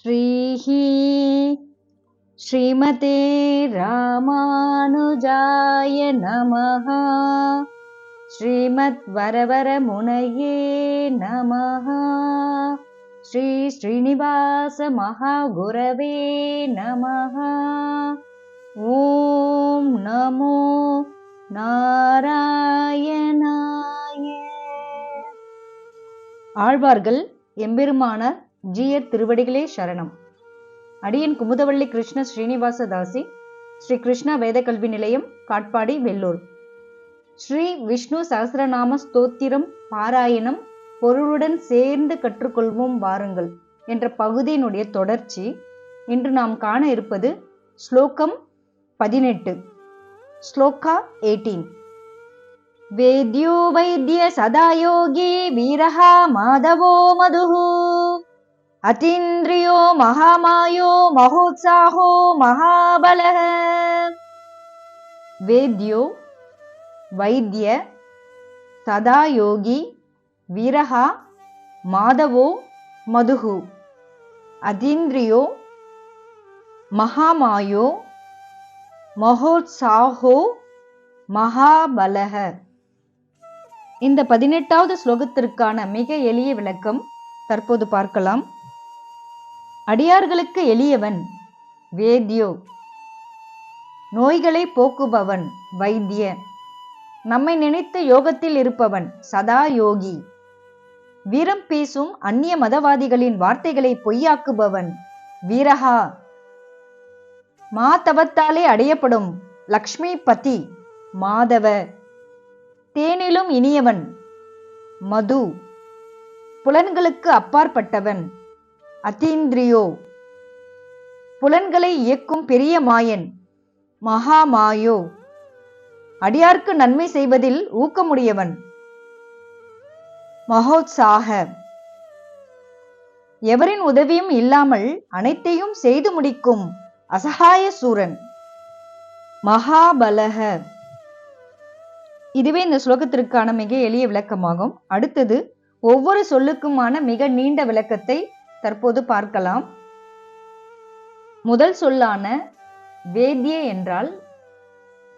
श्रीः श्रीमते रामानुजाय नमः श्रीमद्वरवरमुनये नमः श्रीश्रीनिवासमहागुरवे नमः ॐ नमो நாராயணாய ஆழ்வார்கள் எம்பெருமானார் ஜீயர் திருவடிகளே சரணம். அடியன் குமுதவள்ளி கிருஷ்ண ஸ்ரீனிவாச தாசி ஸ்ரீ கிருஷ்ணா வேதக்கல்வி நிலையம் காட்பாடி வெள்ளூர். ஸ்ரீ விஷ்ணு சகசிரநாம ஸ்தோத்திரம் பாராயணம் பொருளுடன் சேர்ந்து கற்றுக்கொள்வோம் வாருங்கள் என்ற பகுதியினுடைய தொடர்ச்சி இன்று நாம் காண இருப்பது ஸ்லோகம் பதினெட்டு. ஸ்லோகா எயிட்டீன். வேத்யோ வைத்திய சதாயோகி வீரஹா மாதவோ மதுஹூ. अतीन्द्रियो महामायो महोत्साहो महाबलः वेद्यो वैद्य सदा योगी वीरः माधवो मधुः अतीन्द्रियो महामायो மகோத்சாஹோ மகாபலக இந்த பதினெட்டாவது ஸ்லோகத்திற்கான மிக எளிய விளக்கம் தற்போது பார்க்கலாம் அடியார்களுக்கு எளியவன் வேத்யோ நோய்களை போக்குபவன் வைத்திய. நம்மை நினைத்து யோகத்தில் இருப்பவன் சதா யோகி. வீரம் பேசும் அந்நிய மதவாதிகளின் வார்த்தைகளை பொய்யாக்குபவன் வீரஹா. மாதவத்தாலே அடையப்படும் லக்ஷ்மி பதி மாதவ. தேனிலும் இனியவன் மது. புலன்களுக்கு அப்பாற்பட்டவன் அத்தீந்திரியோ. புலன்களை இயக்கும் பெரிய மாயன் மகாமாயோ. அடியார்க்கு நன்மை செய்வதில் ஊக்கமுடையவன் மகோத்சாக. எவரின் உதவியும் இல்லாமல் அனைத்தையும் செய்து முடிக்கும் அசகாய சூரன் மகாபலக. இதுவே இந்த ஸ்லோகத்திற்கான மிக எளிய விளக்கமாகும். அடுத்தது ஒவ்வொரு சொல்லுக்குமான மிக நீண்ட விளக்கத்தை தற்போது பார்க்கலாம். முதல் சொல்லான வேதிய என்றால்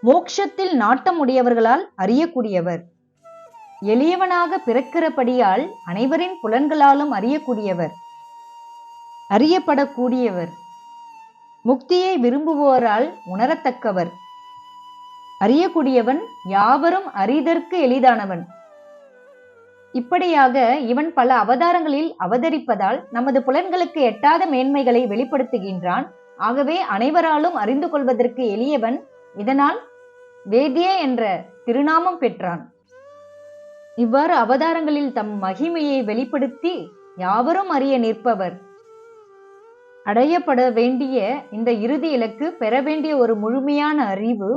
மோக்ஷத்தில் நாட்டம் உடையவர்களால் அறியக்கூடியவர். எளியவனாக பிறக்கிறபடியால் அனைவரின் புலன்களாலும் அறியக்கூடியவர். அறியப்படக்கூடியவர். முக்தியை விரும்புவோரால் உணரத்தக்கவர். அறியக்கூடியவன் யாவரும் அறிதற்கு எளிதானவன். இப்படியாக இவன் பல அவதாரங்களில் அவதரிப்பதால் நமது புலன்களுக்கு எட்டாத மேன்மைகளை வெளிப்படுத்துகின்றான். ஆகவே அனைவராலும் அறிந்து கொள்வதற்கு எளியவன் இதனால் வேதிய என்ற திருநாமம் பெற்றான். இவ்வாறு அவதாரங்களில் தம் மகிமையை வெளிப்படுத்தி யாவரும் அறிய நிற்பவர். அடையப்பட வேண்டிய இந்த இறுதி இலக்கு பெற வேண்டிய ஒரு முழுமையான அறிவு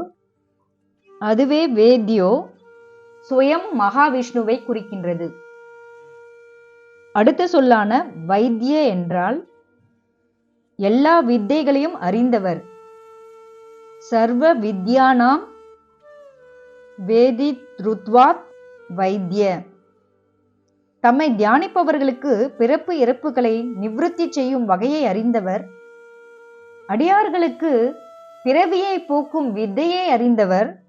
அதுவே வேத்யோ. சுயம் மகாவிஷ்ணுவை குறிக்கின்றது. அடுத்த சொல்லான வைத்திய என்றால் எல்லா வித்தைகளையும் அறிந்தவர். சர்வ வித்யானாம் வேதி ருத்வாத் வைத்திய. தம்மை தியானிப்பவர்களுக்கு பிறப்பு இறப்புகளை நிவிருத்தி செய்யும் வகையை அறிந்தவர். அடியார்களுக்கு பிறவியை போக்கும் வித்தையை அறிந்தவர்.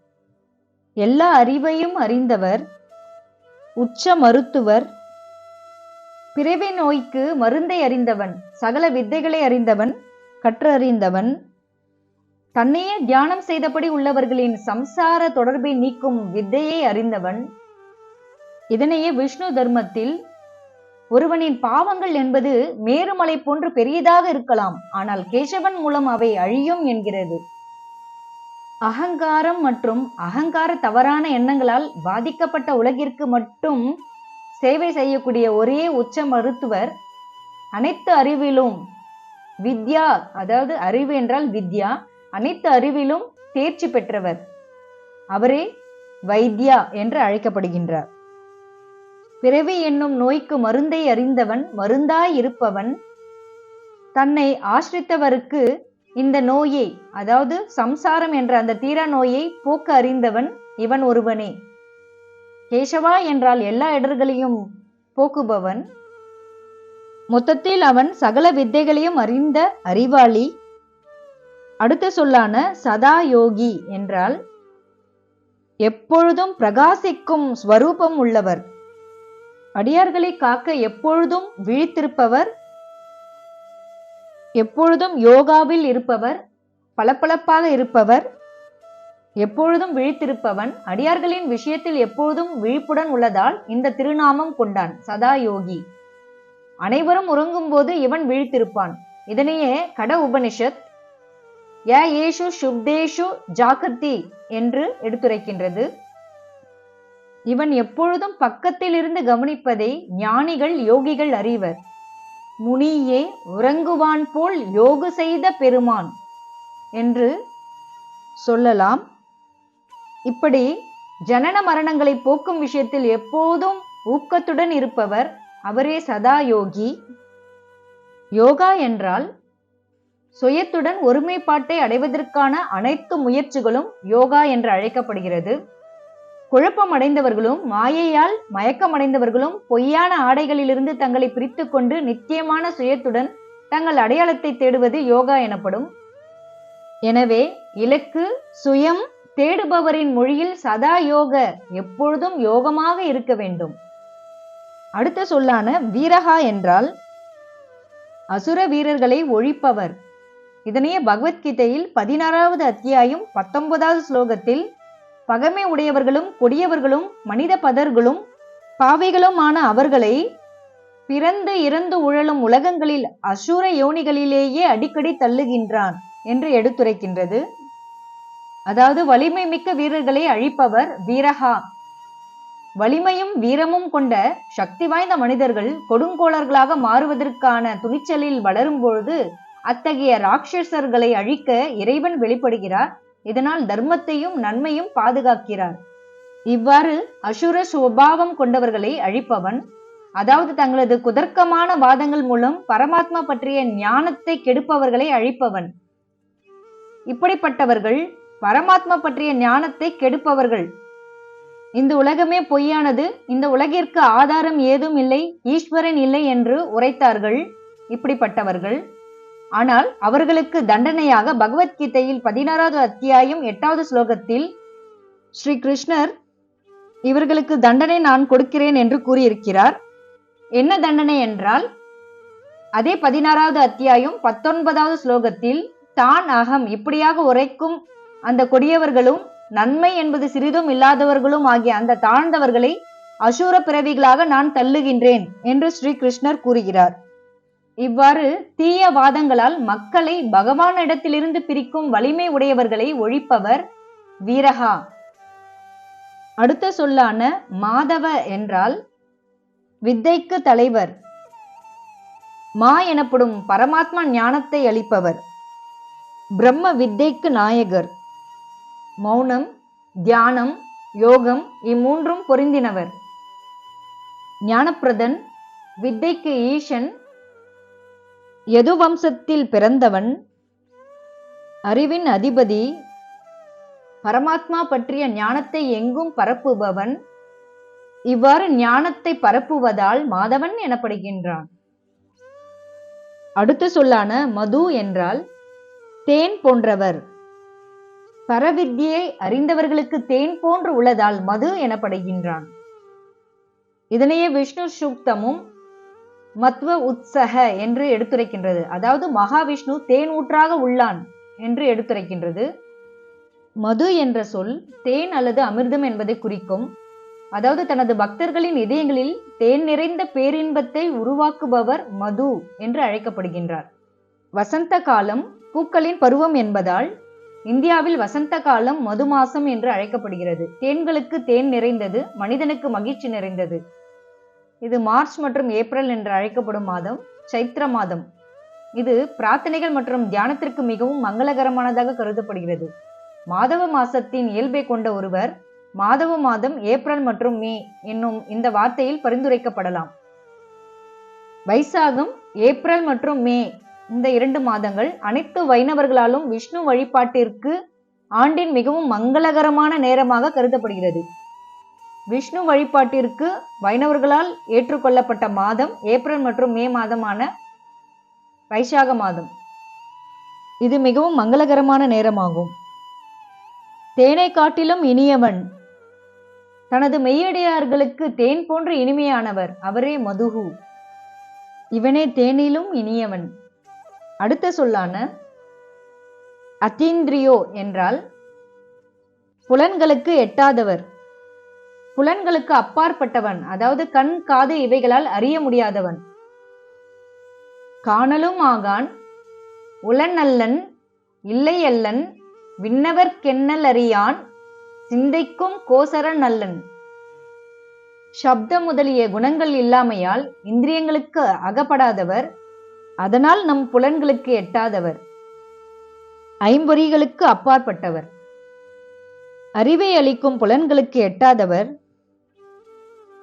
எல்லா அறிவையும் அறிந்தவர் உச்ச மருத்துவர் பிறவி நோய்க்கு மருந்தை அறிந்தவன் சகல வித்தைகளை அறிந்தவன் கற்றறிந்தவன் தன்னையே தியானம் செய்தபடி உள்ளவர்களின் சம்சார தொடர்பை நீக்கும் வித்தையை அறிந்தவன். இதனையே விஷ்ணு தர்மத்தில் ஒருவனின் பாவங்கள் என்பது மேருமலை போன்று பெரியதாக இருக்கலாம். ஆனால் கேசவன் மூலம் அவை அழியும் என்கிறது. அகங்காரம் மற்றும் அகங்கார தவறான எண்ணங்களால் பாதிக்கப்பட்ட உலகிற்கு மட்டும் சேவை செய்யக்கூடிய ஒரே உச்ச மருத்துவர் அனைத்து அறிவிலும் வித்யா அதாவது அறிவு என்றால் வித்யா அனைத்து அறிவிலும் தேர்ச்சி பெற்றவர். அவரே வைத்யா என்று அழைக்கப்படுகின்றார். பிறவி என்னும் நோய்க்கு மருந்தை அறிந்தவன் மருந்தாய் இருப்பவன் தன்னை ஆசிரித்தவருக்கு இந்த நோயை அதாவது சம்சாரம் என்ற அந்த தீரா நோயை போக்க அறிந்தவன் இவன் ஒருவனே. கேசவா என்றால் எல்லா இடர்களையும் போக்குபவன். மொத்தத்தில் அவன் சகல வித்தைகளையும் அறிந்த அறிவாளி. அடுத்த சொல்லான சதா யோகி என்றால் எப்பொழுதும் பிரகாசிக்கும் ஸ்வரூபம் உள்ளவர். அடியார்களை காக்க எப்பொழுதும் விழித்திருப்பவர் எப்பொழுதும் யோகாவில் இருப்பவர் பளபளப்பாக இருப்பவர் எப்பொழுதும் விழித்திருப்பவன் அடியார்களின் விஷயத்தில் எப்பொழுதும் விழிப்புடன் உள்ளதால் இந்த திருநாமம் கொண்டான் சதா யோகி. அனைவரும் உறங்கும்போது இவன் விழித்திருப்பான். இதனையே கட உபனிஷத் ய ஏஷு சுப்தேஷு ஜாகத்தி என்று எடுத்துரைக்கின்றது. இவன் எப்பொழுதும் பக்கத்தில் இருந்து கவனிப்பதை ஞானிகள் யோகிகள் அறிவர். முனியே உறங்குவான் போல் யோகு செய்த பெருமான் என்று சொல்லலாம். இப்படி ஜனன மரணங்களை போக்கும் விஷயத்தில் எப்போதும் ஊக்கத்துடன் இருப்பவர் அவரே சதா யோகி. யோகா என்றால் சுயத்துடன் ஒருமைப்பாட்டை அடைவதற்கான அனைத்து முயற்சிகளும் யோகா என்று அழைக்கப்படுகிறது. குழப்பம் அடைந்தவர்களும் மாயையால் மயக்கமடைந்தவர்களும் பொய்யான ஆடைகளிலிருந்து தங்களை பிரித்து கொண்டு நித்தியமான சுயத்துடன் தங்கள் அடையாளத்தை தேடுவது யோகா எனப்படும். எனவே இலக்கு சுயம் தேடுபவரின் மொழியில் சதா யோக எப்பொழுதும் யோகமாக இருக்க வேண்டும். அடுத்த சொல்லான வீரகா என்றால் அசுர வீரர்களை ஒழிப்பவர். இதனையே பகவத்கீதையில் பதினாறாவது அத்தியாயம் பத்தொன்பதாவது ஸ்லோகத்தில் பகமை உடையவர்களும் கொடியவர்களும் மனித பதர்களும் பாவைகளுமான அவர்களை பிறந்து இறந்து உழலும் உலகங்களில் அசுர யோனிகளிலேயே அடிக்கடி தள்ளுகின்றான் என்று எடுத்துரைக்கின்றது. அதாவது வலிமை மிக்க வீரர்களை அழிப்பவர் வீரஹா. வலிமையும் வீரமும் கொண்ட சக்தி வாய்ந்த மனிதர்கள் கொடுங்கோளர்களாக மாறுவதற்கான துணிச்சலில் வளரும் பொழுது அத்தகைய ராட்சசர்களை அழிக்க இறைவன் வெளிப்படுகிறார். இதனால் தர்மத்தையும் நன்மையும் பாதுகாக்கிறார். இவ்வாறு அசுர சுபாவம் கொண்டவர்களை அழிப்பவன் அதாவது தங்களது குதர்க்கமான வாதங்கள் மூலம் பரமாத்மா பற்றிய ஞானத்தை கெடுப்பவர்களை அழிப்பவன். இப்படிப்பட்டவர்கள் பரமாத்மா பற்றிய ஞானத்தை கெடுப்பவர்கள். இந்த உலகமே பொய்யானது இந்த உலகிற்கு ஆதாரம் ஏதும் இல்லை ஈஸ்வரன் இல்லை என்று உரைத்தார்கள் இப்படிப்பட்டவர்கள். ஆனால் அவர்களுக்கு தண்டனையாக பகவத்கீதையில் பதினாறாவது அத்தியாயம் எட்டாவது ஸ்லோகத்தில் ஸ்ரீ கிருஷ்ணர் இவர்களுக்கு தண்டனை நான் கொடுக்கிறேன் என்று கூறியிருக்கிறார். என்ன தண்டனை என்றால் அதே பதினாறாவது அத்தியாயம் பத்தொன்பதாவது ஸ்லோகத்தில் தான் அகம் இப்படியாக உரைக்கும் அந்த கொடியவர்களும் நன்மை என்பது சிறிதும் இல்லாதவர்களும் ஆகிய அந்த தாழ்ந்தவர்களை அசூர பிறவிகளாக நான் தள்ளுகின்றேன் என்று ஸ்ரீ கிருஷ்ணர் கூறுகிறார். இவ்வாறு தீய வாதங்களால் மக்களை பகவானிடத்திலிருந்து பிரிக்கும் வலிமை உடையவர்களை ஒழிப்பவர் வீரகா. அடுத்த சொல்லான மாதவ என்றால் வித்தைக்கு தலைவர். மா எனப்படும் பரமாத்மா ஞானத்தை அளிப்பவர். பிரம்ம வித்தைக்கு நாயகர். மௌனம் தியானம் யோகம் இம்மூன்றும் பொருந்தினவர். ஞானப்பிரதன் வித்தைக்கு ஈசன் எது வம்சத்தில் பிறந்தவன்? அறிவின் அதிபதி பரமாத்மா பற்றிய ஞானத்தை எங்கும் பரப்புபவன் இவ்வாறு ஞானத்தை பரப்புவதால் மாதவன் எனப்படுகின்றான். அடுத்த சொல்லான மது என்றால் தேன் போன்றவர். பரவித்யை அறிந்தவர்களுக்கு தேன் போன்று உள்ளதால் மது எனப்படுகின்றான். இதனையே விஷ்ணு சூக்தமும் மத்வ உத்சக என்று எடுத்துரைக்கின்றது. அதாவது மகாவிஷ்ணு தேன் ஊற்றாக உள்ளான் என்று எடுத்துரைக்கின்றது. மது என்ற சொல் தேன் அல்லது அமிர்தம் என்பதை குறிக்கும். அதாவது தனது பக்தர்களின் இதயங்களில் தேன் நிறைந்த பேரின்பத்தை உருவாக்குபவர் மது என்று அழைக்கப்படுகின்றார். வசந்த காலம் பூக்களின் பருவம் என்பதால் இந்தியாவில் வசந்த காலம் மது மாசம் என்று அழைக்கப்படுகிறது. தேன்களுக்கு தேன் நிறைந்தது மனிதனுக்கு மகிழ்ச்சி நிறைந்தது. இது மார்ச் மற்றும் ஏப்ரல் என்று அழைக்கப்படும் மாதம் சைத்திர மாதம். இது பிரார்த்தனைகள் மற்றும் தியானத்திற்கு மிகவும் மங்களகரமானதாக கருதப்படுகிறது. மாதவ மாசத்தின் இயல்பை கொண்ட ஒருவர் மாதவ மாதம் ஏப்ரல் மற்றும் மே என்னும் இந்த வார்த்தையில் பரிந்துரைக்கப்படலாம். வைசாகம் ஏப்ரல் மற்றும் மே இந்த இரண்டு மாதங்கள் அனைத்து வைணவர்களாலும் விஷ்ணு வழிபாட்டிற்கு ஆண்டின் மிகவும் மங்களகரமான நேரமாக கருதப்படுகிறது. விஷ்ணு வழிபாட்டிற்கு வைணவர்களால் ஏற்றுக்கொள்ளப்பட்ட மாதம் ஏப்ரல் மற்றும் மே மாதமான வைசாக மாதம். இது மிகவும் மங்களகரமான நேரமாகும். தேனை காட்டிலும் இனியவன். தனது மெய்யடியார்களுக்கு தேன் போன்ற இனிமையானவர் அவரே மதுகு. இவனே தேனிலும் இனியவன். அடுத்த சொல்லான அத்தீந்திரியோ என்றால் புலன்களுக்கு எட்டாதவர். புலன்களுக்கு அப்பாற்பட்டவன் அதாவது கண் காது இவைகளால் அறிய முடியாதவன். காணலும் ஆகான் உளநல்லன் இல்லையல்லன் விண்ணவர்க்கென்னல் அறியான் சிந்தைக்கும் கோசர நல்லன். சப்த முதலிய குணங்கள் இல்லாமையால் இந்திரியங்களுக்கு அகப்படாதவர் அதனால் நம் புலன்களுக்கு எட்டாதவர். ஐம்பொறிகளுக்கு அப்பாற்பட்டவர். அறிவை அளிக்கும் புலன்களுக்கு எட்டாதவர்.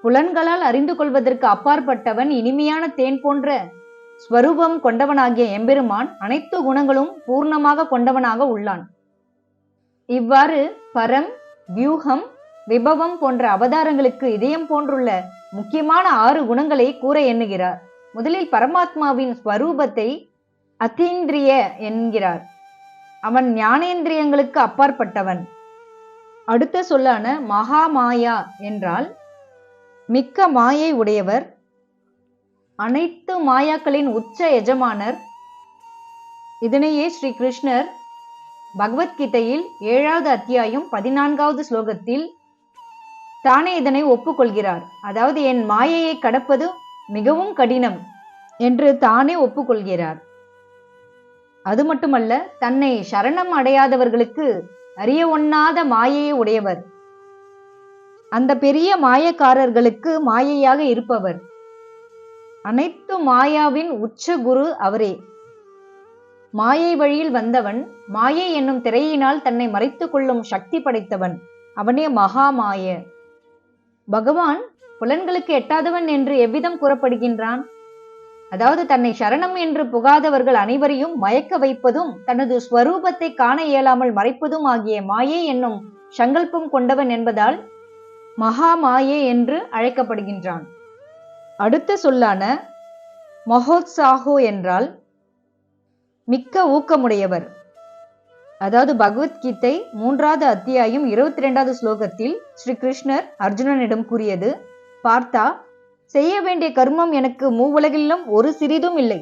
புலன்களால் அறிந்து கொள்வதற்கு அப்பாற்பட்டவன் இனிமையான தேன் போன்ற ஸ்வரூபம் கொண்டவனாகிய எம்பெருமான் அனைத்து குணங்களும் பூர்ணமாக கொண்டவனாக உள்ளான். இவ்வாறு பரம் வியூகம் விபவம் போன்ற அவதாரங்களுக்கு இதயம் போன்றுள்ள முக்கியமான ஆறு குணங்களை கூற எண்ணுகிறார். முதலில் பரமாத்மாவின் ஸ்வரூபத்தை அத்தீந்திரிய என்கிறார். அவன் ஞானேந்திரியங்களுக்கு அப்பாற்பட்டவன். அடுத்த சொல்லான மகாமாயா என்றால் மிக்க மாயை உடையவர். அனைத்து மாயாக்களின் உச்ச எஜமானர். இதனையே ஸ்ரீ கிருஷ்ணர் பகவத்கீதையில் ஏழாவது அத்தியாயம் பதினான்காவது ஸ்லோகத்தில் தானே இதனை ஒப்புக்கொள்கிறார். அதாவது என் மாயையை கடப்பது மிகவும் கடினம் என்று தானே ஒப்புக்கொள்கிறார். அது மட்டுமல்ல தன்னை சரணம் அடையாதவர்களுக்கு அறிய ஒண்ணாத மாயையை உடையவர். அந்த பெரிய மாயக்காரர்களுக்கு மாயையாக இருப்பவர். அனைத்து மாயாவின் உச்ச குரு அவரே. மாயை வழியில் வந்தவன் மாயை என்னும் திரையினால் தன்னை மறைத்து கொள்ளும் சக்தி படைத்தவன் அவனே மகாமாய பகவான் புலன்களுக்கு எட்டாதவன் என்று எவ்விதம் கூறப்படுகின்றான்? அதாவது தன்னை சரணம் என்று புகாதவர்கள் அனைவரையும் மயக்க வைப்பதும் தனது ஸ்வரூபத்தை காண இயலாமல் மறைப்பதும் ஆகிய மாயை என்னும் சங்கல்பம் கொண்டவன் என்பதால் மகா மாயே என்று அழைக்கப்படுகின்றான். அடுத்த சொல்லான மகோத்சாகோ என்றால் மிக்க ஊக்கமுடையவர். அதாவது பகவத்கீதை மூன்றாவது அத்தியாயம் இருபத்தி ரெண்டாவது ஸ்லோகத்தில் ஸ்ரீ கிருஷ்ணர் அர்ஜுனனிடம் கூறியது பார்த்தா செய்ய வேண்டிய கர்மம் எனக்கு மூவுலகிலும் ஒரு சிறிதும் இல்லை.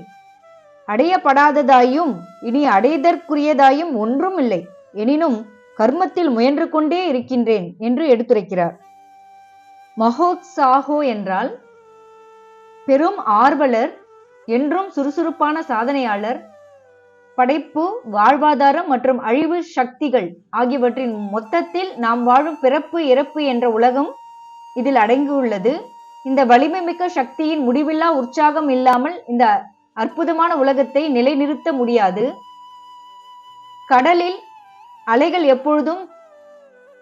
அடையப்படாததாயும் இனி அடைதற்குரியதாயும் ஒன்றும் இல்லை. எனினும் கர்மத்தில் முயன்று கொண்டே இருக்கின்றேன் என்று எடுத்துரைக்கிறார். மகோத்சாகோ என்றால் பெரும் ஆர்வலர் என்றும் சுறுசுறுப்பான சாதனையாளர் படைப்பு வாழ்வாதாரம் மற்றும் அழிவு சக்திகள் ஆகியவற்றின் மொத்தத்தில் நாம் வாழும் பிறப்பு இறப்பு என்ற உலகம் இதில் அடங்கியுள்ளது. இந்த வலிமைமிக்க சக்தியின் முடிவில்லா உற்சாகம் இல்லாமல் இந்த அற்புதமான உலகத்தை நிலைநிறுத்த முடியாது. கடலில் அலைகள் எப்பொழுதும்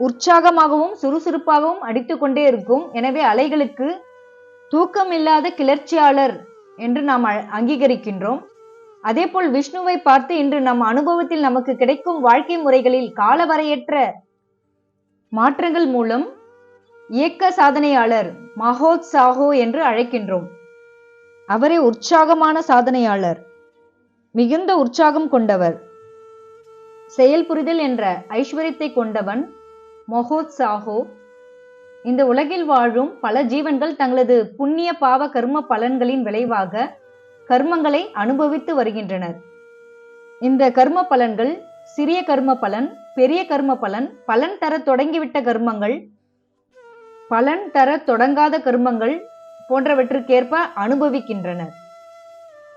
உற்சாகமாகவும் சுறுசுறுப்பாகவும் அடித்துக்கொண்டே இருக்கும். எனவே அலைகளுக்கு தூக்கமில்லாத கிளர்ச்சியாளர் என்று நாம் அங்கீகரிக்கின்றோம். அதேபோல் விஷ்ணுவை பார்த்து இன்று நம் அனுபவத்தில் நமக்கு கிடைக்கும் வாழ்க்கை முறைகளில் காலவரையற்ற மாற்றங்கள் மூலம் இயக்க சாதனையாளர் மகோத்சாகோ என்று அழைக்கின்றோம். அவரே உற்சாகமான சாதனையாளர் மிகுந்த உற்சாகம் கொண்டவர் செயல்புரிதல் என்ற ஐஸ்வர்யத்தை கொண்டவன் மொஹோத்சாகோ இந்த உலகில் வாழும் பல ஜீவன்கள் தங்களது புண்ணிய பாவ கர்ம பலன்களின் விளைவாக கர்மங்களை அனுபவித்து வருகின்றனர். இந்த கர்ம பலன்கள் சிறிய கர்ம பலன் பெரிய கர்ம பலன் பலன் தர தொடங்கிவிட்ட கர்மங்கள் பலன் தர தொடங்காத கர்மங்கள் போன்றவற்றுக்கேற்ப அனுபவிக்கின்றனர்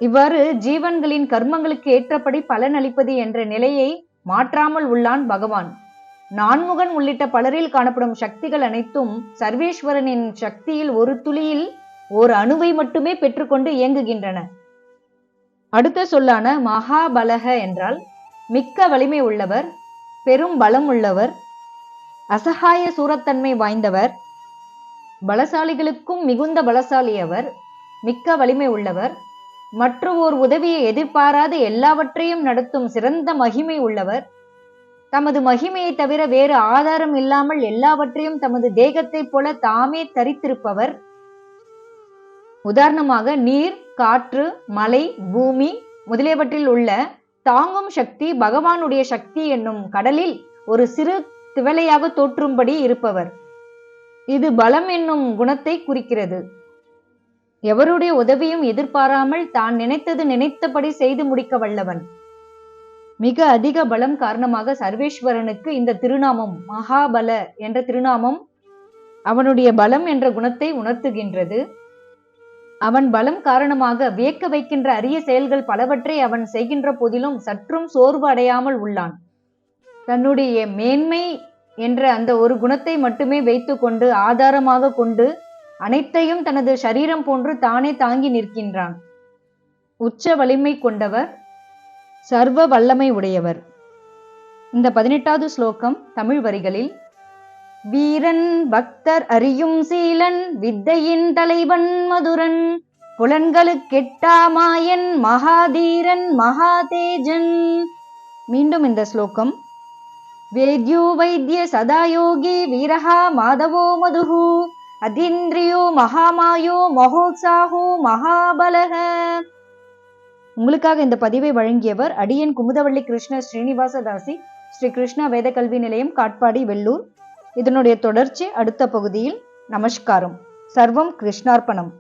இவ்வாறு ஜீவன்களின் கர்மங்களுக்கு ஏற்றபடி பலன் அளிப்பது என்ற நிலையை மாற்றாமல் உள்ளான் பகவான். நான்முகன் உள்ளிட்ட பலரில் காணப்படும் சக்திகள் அனைத்தும் சர்வேஸ்வரனின் சக்தியில் ஒரு துளியில் ஒரு அணுவை மட்டுமே பெற்றுக்கொண்டு இயங்குகின்றன. அடுத்த சொல்லான மகாபலக என்றால் மிக்க வலிமை உள்ளவர் பெரும் பலம் உள்ளவர் அசகாய சூரத்தன்மை வாய்ந்தவர் பலசாலிகளுக்கும் மிகுந்த பலசாலி அவர் மிக்க வலிமை உள்ளவர் மற்ற உதவியை எதிர்பாராத எல்லாவற்றையும் நடத்தும் சிறந்த மகிமை உள்ளவர் தமது மகிமையை தவிர வேறு ஆதாரம் இல்லாமல் எல்லாவற்றையும் தமது தேகத்தைப் போல தாமே தரித்திருப்பவர். உதாரணமாக நீர் காற்று மலை பூமி முதலியவற்றில் உள்ள தாங்கும் சக்தி பகவானுடைய சக்தி என்னும் கடலில் ஒரு சிறு திவலையாக தோற்றும்படி இருப்பவர். இது பலம் என்னும் குணத்தை குறிக்கிறது. எவருடைய உதவியும் எதிர்பாராமல் தான் நினைத்தது நினைத்தபடி செய்து முடிக்க வல்லவன். மிக அதிக பலம் காரணமாக சர்வேஸ்வரனுக்கு இந்த திருநாமம் மகாபல என்ற திருநாமம் அவனுடைய பலம் என்ற குணத்தை உணர்த்துகின்றது. அவன் பலம் காரணமாக வியக்க வைக்கின்ற அரிய செயல்கள் பலவற்றை அவன் செய்கின்ற போதிலும் சற்றும் சோர்வு அடையாமல் உள்ளான். தன்னுடைய மேன்மை என்ற அந்த ஒரு குணத்தை மட்டுமே வைத்துக்கொண்டு ஆதாரமாக கொண்டு அனைத்தையும் தனது சரீரம் போன்று தானே தாங்கி நிற்கின்றான். உச்ச வலிமை கொண்டவர் சர்வ வல்லமை உடையவர். இந்த பதினெட்டாவது ஸ்லோகம் தமிழ் வரிகளில் வீரன் பக்தர் அறியும் சீலன் வித்தையின் தலைவன் மதுரன் புலன்களுக்கெட்டாமாயன் மகாதீரன் மகாதேஜன். மீண்டும் இந்த ஸ்லோகம் வேத்யோ வைத்திய சதாயோகி வீரஹா மாதவோ மதுகு அதீந்திரியோ மகாமாயோ மகோத்சாகோ மகாபலக உங்களுக்காக இந்த பதிவை வழங்கியவர் அடியன் குமுதவள்ளி கிருஷ்ண ஸ்ரீனிவாசதாசி ஸ்ரீ கிருஷ்ணா வேத கல்வி நிலையம் காட்பாடி வெள்ளூர். இதனுடைய தொடர்ச்சி அடுத்த பகுதியில். நமஸ்காரம். சர்வம் கிருஷ்ணார்ப்பணம்.